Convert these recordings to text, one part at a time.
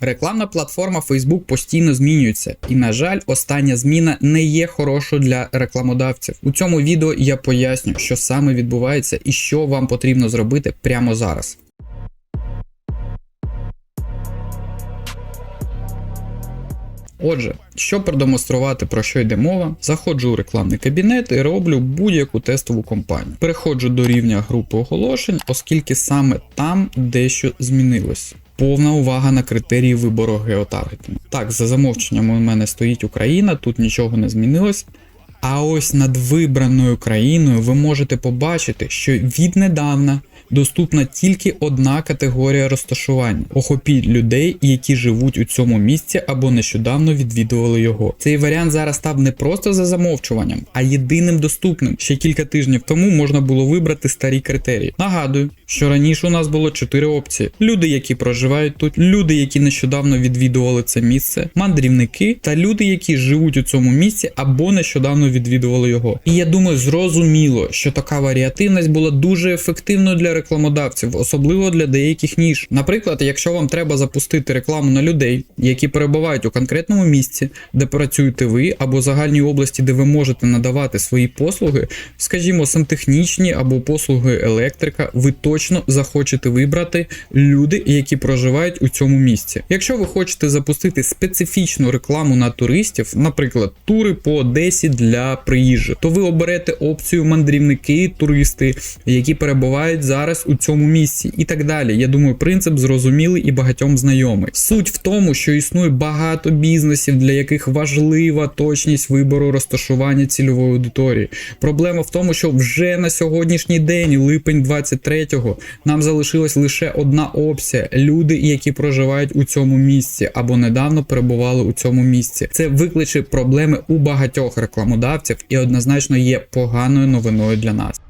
Рекламна платформа Facebook постійно змінюється, і, на жаль, остання зміна не є хорошою для рекламодавців. У цьому відео я поясню, що саме відбувається і що вам потрібно зробити прямо зараз. Отже, щоб продемонструвати про що йде мова, заходжу у рекламний кабінет і роблю будь-яку тестову кампанію. Переходжу до рівня групи оголошень, оскільки саме там дещо змінилось. Повна увага на критерії вибору геотаргетингу. Так, за замовченням у мене стоїть Україна, тут нічого не змінилось. А ось над вибраною країною ви можете побачити, що віднедавна доступна тільки одна категорія розташування охопіть людей, які живуть у цьому місці або нещодавно відвідували його. Цей варіант зараз став не просто за замовчуванням, а єдиним доступним. Ще кілька тижнів тому можна було вибрати старі критерії. Нагадую, що раніше у нас було чотири опції: люди, які проживають тут, люди, які нещодавно відвідували це місце, мандрівники та люди, які живуть у цьому місці або нещодавно відвідували його. І я думаю, зрозуміло, що така варіативність була дуже ефективною для рекламодавців, особливо для деяких ніж. Наприклад, якщо вам треба запустити рекламу на людей, які перебувають у конкретному місці, де працюєте ви, або загальній області, де ви можете надавати свої послуги, скажімо, сантехнічні або послуги електрика, ви точно захочете вибрати люди, які проживають у цьому місці. Якщо ви хочете запустити специфічну рекламу на туристів, наприклад, тури по Одесі для приїжджих, то ви оберете опцію мандрівники, туристи, які перебувають зараз у цьому місці, і так далі. Я думаю, принцип зрозумілий і багатьом знайомий. Суть в тому, що існує багато бізнесів, для яких важлива точність вибору розташування цільової аудиторії. Проблема в тому, що вже на сьогоднішній день, липень 23-го, нам залишилась лише одна опція: люди, які проживають у цьому місці або недавно перебували у цьому місці. Це викличе проблеми у багатьох рекламодавців і однозначно є поганою новиною для нас.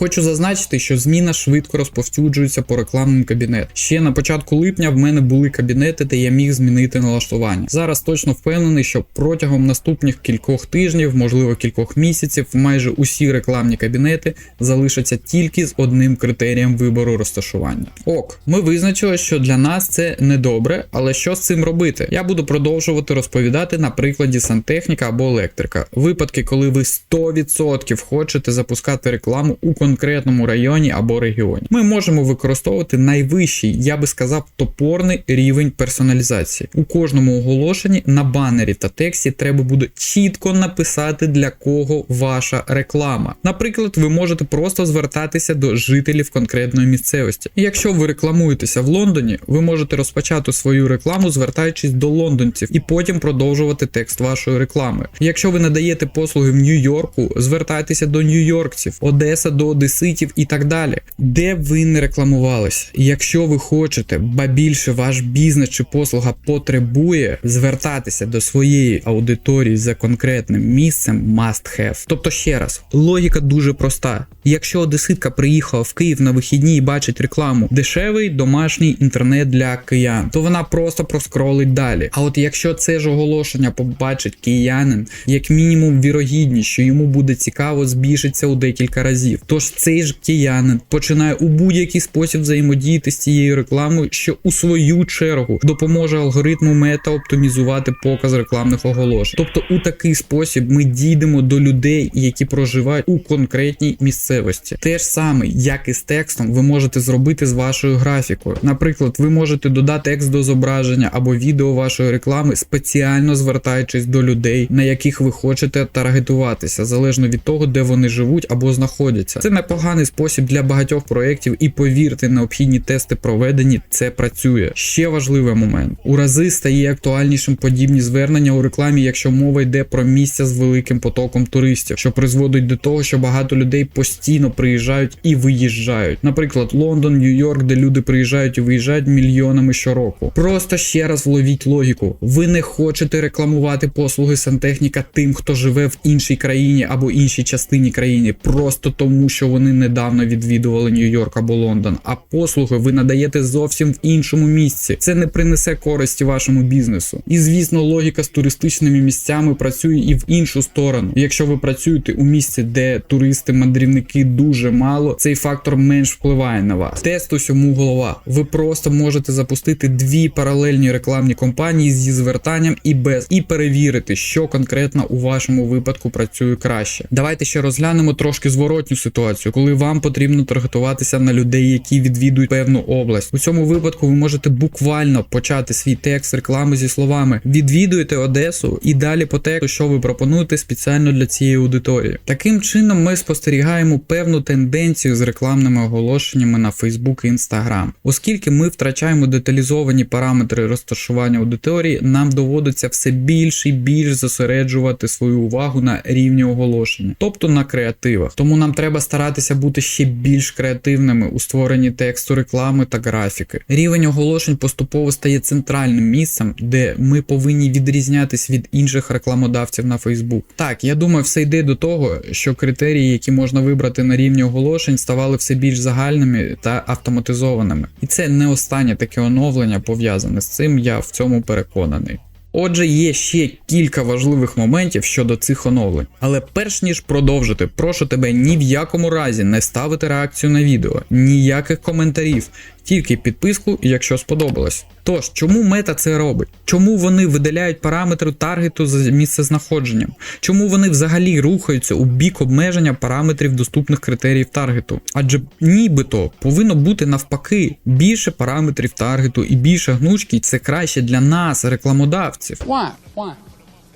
Хочу зазначити, що зміна швидко розповсюджується по рекламним кабінетам. Ще на початку липня в мене були кабінети, де я міг змінити налаштування. Зараз точно впевнений, що протягом наступних кількох тижнів, можливо кількох місяців, майже усі рекламні кабінети залишаться тільки з одним критерієм вибору розташування. Ок, ми визначили, що для нас це недобре, але що з цим робити? Я буду продовжувати розповідати на прикладі сантехніка або електрика. Випадки, коли ви 100% хочете запускати рекламу у конкретному районі або регіоні. Ми можемо використовувати найвищий, я би сказав, топорний рівень персоналізації. У кожному оголошенні на банері та тексті треба буде чітко написати для кого ваша реклама. Наприклад, ви можете просто звертатися до жителів конкретної місцевості. Якщо ви рекламуєтеся в Лондоні, ви можете розпочати свою рекламу, звертаючись до лондонців, і потім продовжувати текст вашої реклами. Якщо ви надаєте послуги в Нью-Йорку, звертайтеся до нью-йоркців, Одеса до одеситів і так далі. Де б ви не рекламувались, якщо ви хочете, ба більше ваш бізнес чи послуга потребує звертатися до своєї аудиторії за конкретним місцем must have. Тобто ще раз, логіка дуже проста. Якщо одеситка приїхала в Київ на вихідні і бачить рекламу дешевий домашній інтернет для киян, то вона просто проскролить далі. А от якщо це ж оголошення побачить киянин, як мінімум вірогідність, що йому буде цікаво, збільшиться у декілька разів. Тож цей ж киянин починає у будь-який спосіб взаємодіяти з цією рекламою, що у свою чергу допоможе алгоритму мета оптимізувати показ рекламних оголошень. Тобто, у такий спосіб ми дійдемо до людей, які проживають у конкретній місцевості. Те ж саме, як і з текстом, ви можете зробити з вашою графікою. Наприклад, ви можете додати текст до зображення або відео вашої реклами, спеціально звертаючись до людей, на яких ви хочете таргетуватися, залежно від того, де вони живуть або знаходяться. Це непоганий спосіб для багатьох проєктів, і повірте, необхідні тести проведені, це працює. Ще важливий момент: у рази стає актуальнішим подібні звернення у рекламі, якщо мова йде про місця з великим потоком туристів, що призводить до того, що багато людей постійно приїжджають і виїжджають. Наприклад, Лондон, Нью-Йорк, де люди приїжджають і виїжджають мільйонами щороку. Просто ще раз вловіть логіку. Ви не хочете рекламувати послуги сантехніка тим, хто живе в іншій країні або іншій частині країни, просто тому що вони недавно відвідували Нью-Йорк або Лондон. А послуги ви надаєте зовсім в іншому місці. Це не принесе користі вашому бізнесу. І звісно, логіка з туристичними місцями працює і в іншу сторону. Якщо ви працюєте у місці, де туристи, мандрівники дуже мало, цей фактор менш впливає на вас. Тест усьому голова. Ви просто можете запустити дві паралельні рекламні кампанії зі звертанням і без, і перевірити, що конкретно у вашому випадку працює краще. Давайте ще розглянемо трошки зворотню ситуацію, коли вам потрібно таргетуватися на людей, які відвідують певну область. У цьому випадку ви можете буквально почати свій текст реклами зі словами відвідуєте Одесу і далі по тексту, що ви пропонуєте спеціально для цієї аудиторії. Таким чином, ми спостерігаємо певну тенденцію з рекламними оголошеннями на Facebook і Instagram. Оскільки ми втрачаємо деталізовані параметри розташування аудиторії, нам доводиться все більше і більш зосереджувати свою увагу на рівні оголошення, тобто на креативах. Тому нам треба старатися бути ще більш креативними у створенні тексту реклами та графіки. Рівень оголошень поступово стає центральним місцем, де ми повинні відрізнятись від інших рекламодавців на Facebook. Так, я думаю, все йде до того, що критерії, які можна вибрати на рівні оголошень, ставали все більш загальними та автоматизованими. І це не останнє таке оновлення пов'язане з цим. Я в цьому переконаний. Отже, є ще кілька важливих моментів щодо цих оновлень. Але перш ніж продовжити, прошу тебе ні в якому разі не ставити реакцію на відео, ніяких коментарів, тільки підписку, якщо сподобалось. Тож, чому мета це робить? Чому вони видаляють параметри таргету за місцезнаходженням? Чому вони взагалі рухаються у бік обмеження параметрів доступних критеріїв таргету? Адже нібито повинно бути навпаки більше параметрів таргету і більше гнучки це краще для нас, рекламодавців. Why? Why?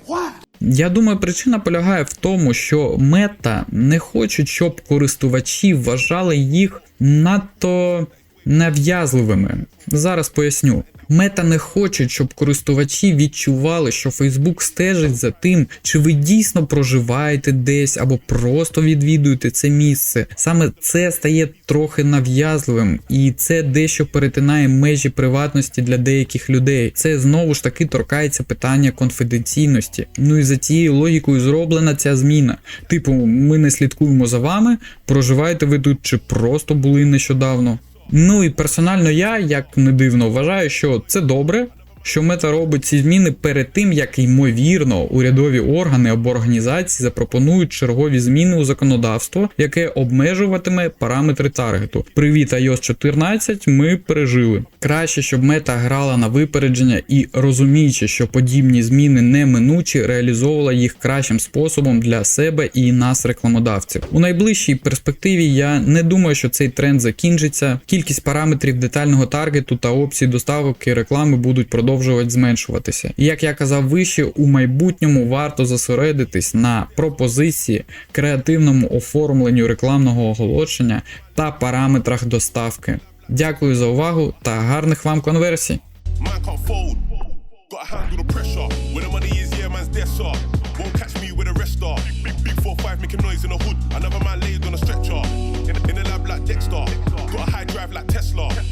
Why? Я думаю, причина полягає в тому, що мета не хочуть, щоб користувачі вважали їх надто нав'язливими. Зараз поясню. Мета не хоче, щоб користувачі відчували, що Facebook стежить за тим, чи ви дійсно проживаєте десь або просто відвідуєте це місце. Саме це стає трохи нав'язливим, і це дещо перетинає межі приватності для деяких людей. Це знову ж таки торкається питання конфіденційності. Ну і за цією логікою зроблена ця зміна. Типу, ми не слідкуємо за вами, проживаєте ви тут чи просто були нещодавно. Ну і персонально я, як не дивно, вважаю, що це добре, що мета робить ці зміни перед тим, як ймовірно урядові органи або організації запропонують чергові зміни у законодавство, яке обмежуватиме параметри таргету. Привіт, iOS 14 ми пережили. Краще, щоб мета грала на випередження і розуміючи, що подібні зміни неминучі, реалізовувала їх кращим способом для себе і нас, рекламодавців. У найближчій перспективі я не думаю, що цей тренд закінчиться. Кількість параметрів детального таргету та опцій доставки реклами будуть продовжувати зменшуватися. І як я казав вище, у майбутньому варто зосередитись на пропозиції, креативному оформленню рекламного оголошення та параметрах доставки. Дякую за увагу та гарних вам конверсій! Man can't fold. Gotta handle the pressure. When the money is here, man's dead sir. Won't catch me with a rest star. Big, big 4-5 making noise in the hood. Another man laid on a stretcher. In, in the lab like Dexter. Got a high drive like Tesla.